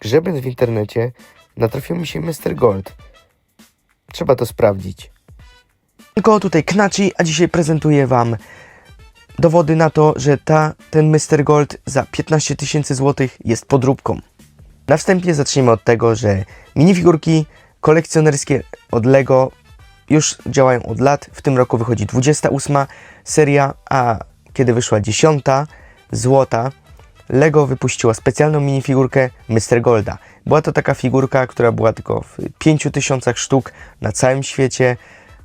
Grzebiąc w internecie, natrafił mi się Mr. Gold. Trzeba to sprawdzić. Tylko tutaj Knaci, a dzisiaj prezentuję Wam dowody na to, że ta, ten Mr. Gold za 15 tysięcy złotych jest podróbką. Na wstępie zacznijmy od tego, że minifigurki kolekcjonerskie od LEGO już działają od lat. W tym roku wychodzi 28 seria, a kiedy wyszła 10 złota, LEGO wypuściła specjalną minifigurkę Mr. Golda. Była to taka figurka, która była tylko w 5000 sztuk na całym świecie.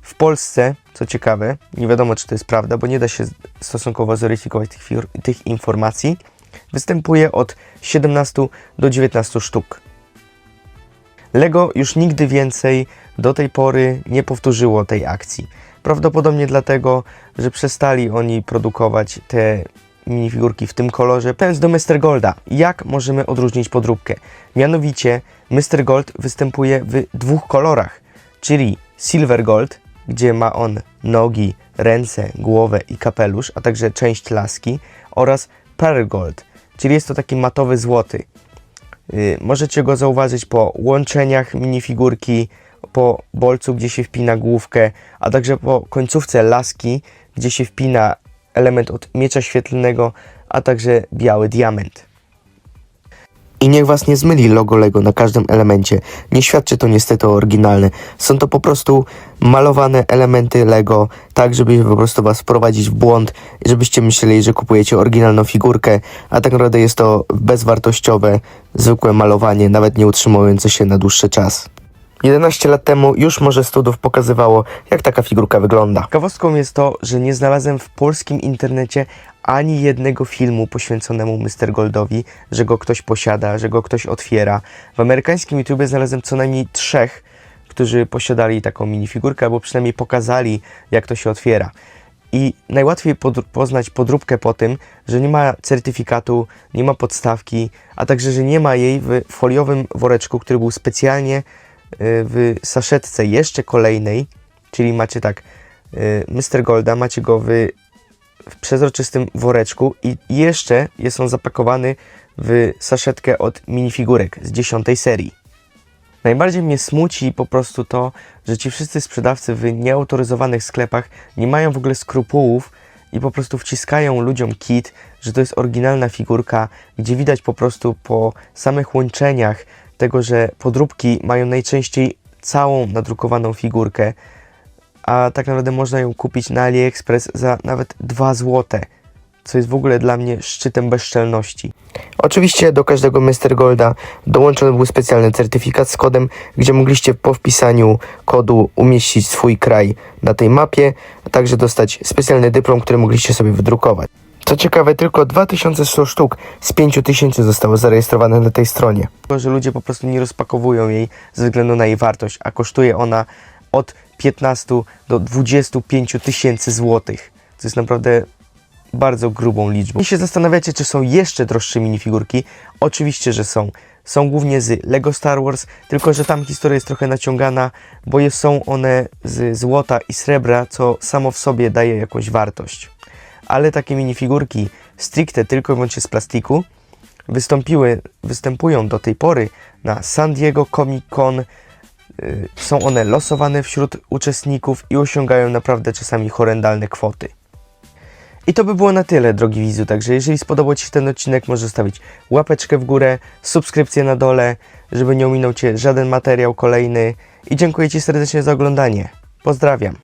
W Polsce, co ciekawe, nie wiadomo czy to jest prawda, bo nie da się stosunkowo zweryfikować tych, tych informacji, występuje od 17 do 19 sztuk. Lego już nigdy więcej do tej pory nie powtórzyło tej akcji. Prawdopodobnie dlatego, że przestali oni produkować te minifigurki w tym kolorze. Pędz do Mr. Golda. Jak możemy odróżnić podróbkę? Mianowicie Mr. Gold występuje w dwóch kolorach, czyli Silver Gold, gdzie ma on nogi, ręce, głowę i kapelusz, a także część laski oraz Pearl Gold, czyli jest to taki matowy złoty. Y, Możecie go zauważyć po łączeniach minifigurki, po bolcu, gdzie się wpina główkę, a także po końcówce laski, gdzie się wpina element od miecza świetlnego, a także biały diament. I niech was nie zmyli logo Lego na każdym elemencie. Nie świadczy to niestety o oryginalne. Są to po prostu malowane elementy Lego, tak żeby po prostu was wprowadzić w błąd, żebyście myśleli, że kupujecie oryginalną figurkę, a tak naprawdę jest to bezwartościowe, zwykłe malowanie, nawet nie utrzymujące się na dłuższy czas. 11 lat temu już może studów pokazywało, jak taka figurka wygląda. Ciekawostką jest to, że nie znalazłem w polskim internecie ani jednego filmu poświęconemu Mr. Goldowi, że go ktoś posiada, że go ktoś otwiera. W amerykańskim YouTubie znalazłem co najmniej trzech, którzy posiadali taką minifigurkę, albo przynajmniej pokazali, jak to się otwiera. I najłatwiej podr- poznać podróbkę po tym, że nie ma certyfikatu, nie ma podstawki, a także, że nie ma jej w foliowym woreczku, który był specjalnie w saszetce jeszcze kolejnej, czyli macie tak y, Mr. Golda, macie go w, w przezroczystym woreczku i jeszcze jest on zapakowany w saszetkę od minifigurek z dziesiątej serii. Najbardziej mnie smuci po prostu to, że ci wszyscy sprzedawcy w nieautoryzowanych sklepach nie mają w ogóle skrupułów i po prostu wciskają ludziom kit, że to jest oryginalna figurka, gdzie widać po prostu po samych łączeniach tego, że podróbki mają najczęściej całą nadrukowaną figurkę, a tak naprawdę można ją kupić na AliExpress za nawet 2 złote, co jest w ogóle dla mnie szczytem bezczelności. Oczywiście do każdego Mr. Golda dołączony był specjalny certyfikat z kodem, gdzie mogliście po wpisaniu kodu umieścić swój kraj na tej mapie, a także dostać specjalny dyplom, który mogliście sobie wydrukować. Co ciekawe, tylko 2100 sztuk z 5000 zostało zarejestrowane na tej stronie. Że ludzie po prostu nie rozpakowują jej ze względu na jej wartość, a kosztuje ona od 15 do 25 tysięcy złotych, co jest naprawdę bardzo grubą liczbą. I się zastanawiacie, czy są jeszcze droższe minifigurki? Oczywiście, że są. Są głównie z Lego Star Wars, tylko że tam historia jest trochę naciągana, bo są one z złota i srebra, co samo w sobie daje jakąś wartość. Ale takie minifigurki stricte tylko i wyłącznie z plastiku wystąpiły, występują do tej pory na San Diego Comic Con. Y, Są one losowane wśród uczestników i osiągają naprawdę czasami horrendalne kwoty. I to by było na tyle, drogi widzu. Także jeżeli spodobał Ci się ten odcinek, możesz zostawić łapeczkę w górę, subskrypcję na dole, żeby nie ominął Cię żaden materiał kolejny. I dziękuję Ci serdecznie za oglądanie. Pozdrawiam.